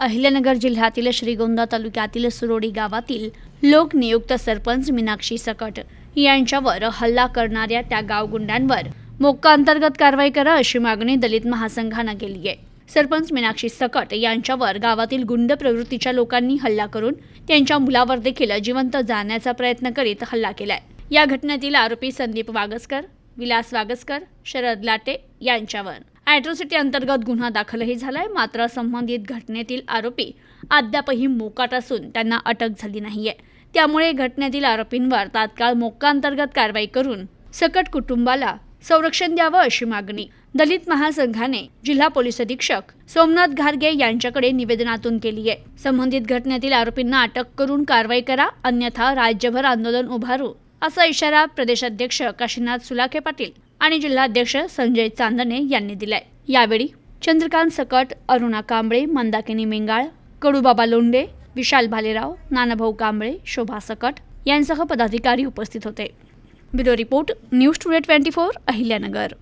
अहिल्यानगर जिल्ह्यातील श्रीगोंदा तालुक्यातील सुरोडी गावातील लोकनियुक्त सरपंच मीनाक्षी सकट यांच्यावर हल्ला करणाऱ्या त्या गावगुंडांवर मोक्का अंतर्गत कारवाई करा अशी मागणी दलित महासंघानं केली आहे. सरपंच मीनाक्षी सकट यांच्यावर गावातील गुंड प्रवृत्तीच्या लोकांनी हल्ला करून त्यांच्या मुलावर देखील जिवंत जाण्याचा प्रयत्न करीत हल्ला केलाय. या घटनेतील आरोपी संदीप वागसकर विलास वागसकर शरद लाटे यांच्यावर. अॅट्रॉसिटी अंतर्गत गुन्हा दाखलही झालाय. मात्र संबंधित घटनेतील आरोपी अद्यापही मोकाट असून त्यांना अटक झाली नाहीये. त्यामुळे घटनेतील आरोपींवर तात्काळ मोक्काअंतर्गत कारवाई करून सकट कुटुंबाला संरक्षण द्यावं अशी मागणी. दलित महासंघाने जिल्हा पोलीस अधीक्षक सोमनाथ घारगे यांच्याकडे निवेदनातून केली आहे. संबंधित घटनेतील आरोपींना अटक करून कारवाई करा अन्यथा राज्यभर आंदोलन उभारू असा इशारा प्रदेशाध्यक्ष काशीनाथ सुलाखे पाटील आणि जिल्हाध्यक्ष संजय चांदणे यांनी दिलाय. यावेळी चंद्रकांत सकट अरुणा कांबळे मंदाकिनी मेंगाळ कडूबाबा लोंडे विशाल भालेराव नानाभाऊ कांबळे शोभा सकट यांसह पदाधिकारी उपस्थित होते. Bureau report news today twenty four Ahilyanagar.